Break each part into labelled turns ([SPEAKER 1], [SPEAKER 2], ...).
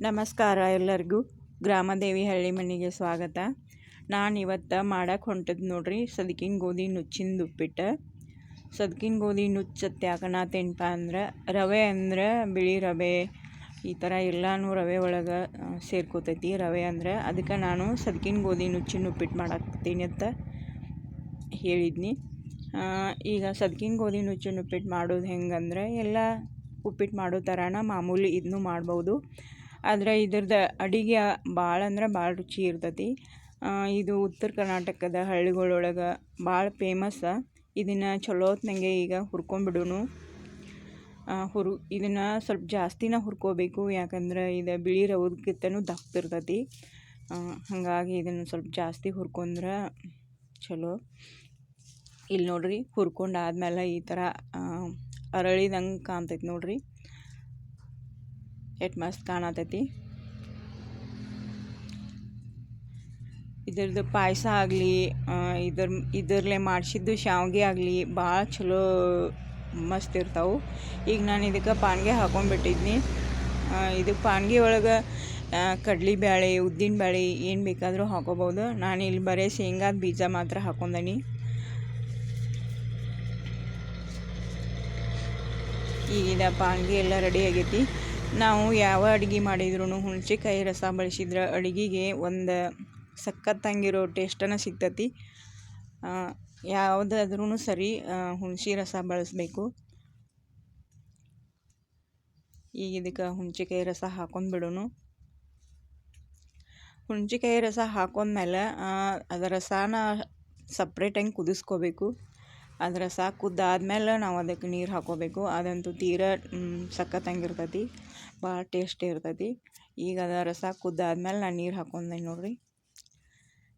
[SPEAKER 1] ನಮಸ್ಕಾರ ಎಲ್ಲರಿಗೂ. ಗ್ರಾಮದೇವಿ ಹಳ್ಳಿ ಮನೆಗೆ ಸ್ವಾಗತ. ನಾನು ಇವತ್ತು ಮಾಡಕ್ಕೆ ಹೊಂಟದ್ದು ನೋಡ್ರಿ, ಸದ್ಕಿನ ಗೋಧಿ ನುಚ್ಚಿಂದು ಉಪ್ಪಿಟ್ಟು. ಸದ್ಕಿನ ಗೋಧಿ ನುಚ್ಚತ್ತು ತಿನ್ಪ ಅಂದ್ರೆ, ರವೆ ಅಂದ್ರೆ ಬಿಳಿ ರವೆ, ಈ ಥರ ಎಲ್ಲನೂ ರವೆ ಒಳಗೆ ಸೇರ್ಕೋತೈತಿ. ರವೆ ಅಂದ್ರೆ ಅದಕ್ಕೆ ನಾನು ಸದ್ಕಿನ ಗೋಧಿ ನುಚ್ಚಿನ ಉಪ್ಪಿಟ್ಟು ಮಾಡಾಕ್ತೀನಿ ಅಂತ ಹೇಳಿದ್ನಿ. ಈಗ ಸದ್ಕಿನ ಗೋಧಿ ನುಚ್ಚಿನ ಉಪ್ಪಿಟ್ಟು ಮಾಡೋದು ಹೆಂಗಂದ್ರೆ, ಎಲ್ಲ ಉಪ್ಪಿಟ್ಟು ಮಾಡೋ ಥರನ ಮಾಮೂಲಿ ಇದನ್ನು ಮಾಡ್ಬೋದು. ಆದರೆ ಇದ್ರದ್ದು ಅಡುಗೆ ಭಾಳ ಅಂದ್ರೆ ಭಾಳ ರುಚಿ ಇರ್ತೈತಿ. ಇದು ಉತ್ತರ ಕರ್ನಾಟಕದ ಹಳ್ಳಿಗಳೊಳಗೆ ಭಾಳ ಫೇಮಸ್ಸ ಇದನ್ನು ಚಲೋ ಹೊತ್ನಾಗೆ ಈಗ ಹುರ್ಕೊಂಬಿಡೋಣ ಹುರು, ಇದನ್ನು ಸ್ವಲ್ಪ ಜಾಸ್ತಿನ ಹುರ್ಕೋಬೇಕು. ಯಾಕಂದ್ರೆ ಇದು ಬಿಳಿ ರವದಕ್ಕಿಂತನೂ ದಪ್ಪ ಹಾಗಾಗಿ ಇದನ್ನು ಸ್ವಲ್ಪ ಜಾಸ್ತಿ ಹುರ್ಕೊಂಡ್ರೆ ಚಲೋ. ಇಲ್ಲಿ ನೋಡ್ರಿ ಹುರ್ಕೊಂಡಾದ್ಮೇಲೆ ಈ ಥರ ಅರಳಿದಂಗೆ ಕಾಣ್ತೈತೆ ನೋಡ್ರಿ. ಎಷ್ಟು ಮಸ್ತ್ ಕಾಣತೈತಿ. ಇದ್ರದ್ದು ಪಾಯಸ ಆಗಲಿ ಇದ್ರ, ಇದರಲ್ಲೇ ಮಾಡಿಸಿದ್ದು ಶಾವಿಗೆ ಆಗಲಿ, ಭಾಳ ಚಲೋ ಮಸ್ತ್ ಇರ್ತಾವೆ. ಈಗ ನಾನು ಇದಕ್ಕೆ ಪಾನ್ಗೆ ಹಾಕೊಂಡ್ಬಿಟ್ಟಿದ್ನಿ. ಇದು ಪಾನ್ಗೆ ಒಳಗೆ ಕಡ್ಲಿ ಬೇಳೆ ಉದ್ದಿನ ಬೇಳೆ ಏನು ಬೇಕಾದರೂ ಹಾಕೋಬೋದು. ನಾನು ಇಲ್ಲಿ ಬರೀ ಶೇಂಗಾದ ಬೀಜ ಮಾತ್ರ ಹಾಕೊಂಡನಿ. ಈಗ ಪಾನ್ಗೆ ಎಲ್ಲ ರೆಡಿ ಆಗೈತಿ. ನಾವು ಯಾವ ಅಡುಗೆ ಮಾಡಿದ್ರೂ ಹುಣ್ಸೆಕಾಯಿ ರಸ ಬಳಸಿದ್ರೆ ಅಡುಗೆಗೆ ಒಂದು ಸಖತ್ತಂಗಿರೋ ಟೇಸ್ಟನ್ನು ಸಿಗ್ತತಿ. ಯಾವುದಾದ್ರೂ ಸರಿ ಹುಣಸೆ ರಸ ಬಳಸಬೇಕು. ಈಗ ಇದಕ್ಕೆ ಹುಣ್ಸೆಕಾಯಿ ರಸ ಹಾಕೊಂಡು ಬಿಡೋನು. ಹುಣ್ಸೆಕಾಯಿ ರಸ ಹಾಕೊಂಡ್ಮೇಲೆ ಅದರ ರಸನ ಸಪ್ರೇಟಾಗಿ ಕುದಿಸ್ಕೋಬೇಕು. ಅದರ ಸಾಕು. ಕುದ್ದಾದ್ಮೇಲೆ ನಾವು ಅದಕ್ಕೆ ನೀರು ಹಾಕೋಬೇಕು. ಅದಂತೂ ತೀರಾ ಇರ್ತೈತಿ ಭಾಳ ಟೇಸ್ಟ್ ಇರ್ತೈತಿ. ಈಗ ಅದ ರಸ ಕುದ್ದಾದ್ಮೇಲೆ ನಾನು ನೀರು ಹಾಕೊಂಡೆ ನೋಡ್ರಿ.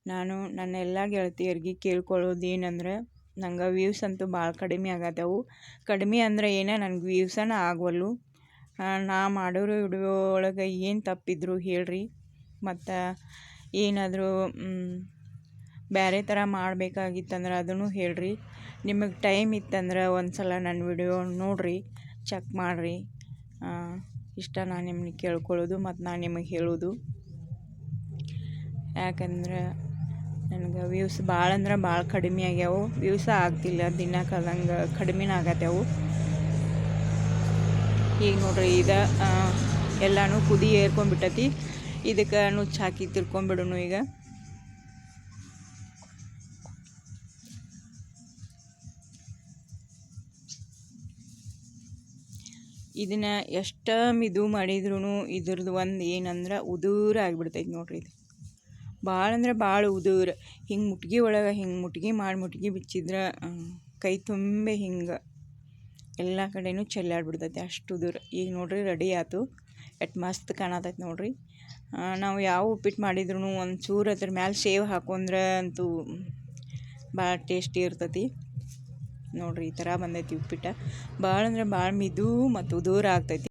[SPEAKER 1] ನಾನು ನನ್ನ ಎಲ್ಲ ಗೆಳತಿಯರಿಗೆ ಕೇಳ್ಕೊಳ್ಳೋದು ಏನಂದ್ರೆ, ನಂಗೆ ವ್ಯೂಸ್ ಅಂತೂ ಭಾಳ ಕಡಿಮೆ ಆಗತ್ತವು. ಕಡಿಮೆ ಅಂದರೆ ಏನೇ, ನನಗೆ ವ್ಯೂಸನ ಆಗವಲ್ಲು ನಾ ಮಾಡೋರು ವಿಡಿಯೋ ಒಳಗೆ ಏನು ತಪ್ಪಿದ್ರು ಹೇಳ್ರಿ. ಮತ್ತು ಏನಾದರೂ ಬೇರೆ ಥರ ಮಾಡಬೇಕಾಗಿತ್ತಂದ್ರೆ ಅದನ್ನು ಹೇಳ್ರಿ. ನಿಮಗೆ ಟೈಮ್ ಇತ್ತಂದ್ರೆ ಒಂದು ಸಲ ನನ್ನ ವಿಡಿಯೋ ನೋಡಿರಿ, ಚೆಕ್ ಮಾಡಿರಿ. ಇಷ್ಟ ನಾನು ನಿಮ್ಗೆ ಕೇಳ್ಕೊಳ್ಳೋದು ಮತ್ತು ನಾನು ನಿಮಗೆ ಹೇಳೋದು. ಯಾಕಂದ್ರೆ ನನಗೆ ವ್ಯೂಸ್ ಭಾಳ ಅಂದ್ರೆ ಭಾಳ ಕಡಿಮೆ ಆಗ್ಯಾವು. ವ್ಯೂಸ ಆಗ್ತಿಲ್ಲ, ದಿನ ಕಳ್ದಂಗೆ ಕಡಿಮೆನ ಆಗತ್ತವು. ಈಗ ನೋಡ್ರಿ ಇದು ಎಲ್ಲನೂ ಕುದಿ ಏರ್ಕೊಂಡ್ಬಿಟ್ಟತಿ. ಇದಕ್ಕೆ ನುಚ್ಚು ಹಾಕಿ ತಿರ್ಕೊಂಬಿಡೋನು ಈಗ. ಇದನ್ನು ಎಷ್ಟು ಮಿದು ಮಾಡಿದ್ರೂ ಇದ್ರದ್ದು ಒಂದು ಏನಂದ್ರೆ ಉದುರು ಆಗಿಬಿಡ್ತೈತೆ ನೋಡಿರಿ ಇದು. ಭಾಳ ಅಂದ್ರೆ ಭಾಳ ಉದುರು. ಹಿಂಗೆ ಮುಟ್ಗಿ ಒಳಗೆ, ಹಿಂಗೆ ಮುಟ್ಗಿ ಮಾಡಿ ಮುಟ್ಗಿ ಬಿಚ್ಚಿದ್ರೆ ಕೈ ತುಂಬ ಹಿಂಗೆ ಎಲ್ಲ ಕಡೆನೂ ಚೆಲ್ಲಾಡ್ಬಿಡ್ತೈತಿ ಅಷ್ಟು ಉದುರು. ಈಗ ನೋಡ್ರಿ ರೆಡಿ ಆಯ್ತು ಎಟ್ ಮಸ್ತ್ ಕಾಣತೈತೆ ನೋಡಿರಿ. ನಾವು ಯಾವ ಉಪ್ಪಿಟ್ಟು ಮಾಡಿದ್ರು ಒಂದು ಚೂರು ಅದ್ರ ಮ್ಯಾಲೆ ಶೇವ್ ಹಾಕೊಂಡ್ರೆ ಅಂತೂ ಭಾಳ ಟೇಸ್ಟಿ ಇರ್ತೈತಿ. ನೋಡ್ರಿ ಈ ಥರ ಬಂದೈತಿ ಉಪ್ಪಿಟ್ಟು. ಭಾಳ ಅಂದ್ರೆ ಭಾಳ ಮಿದು ಮತ್ತು ದೂರ ಆಗ್ತೈತಿ.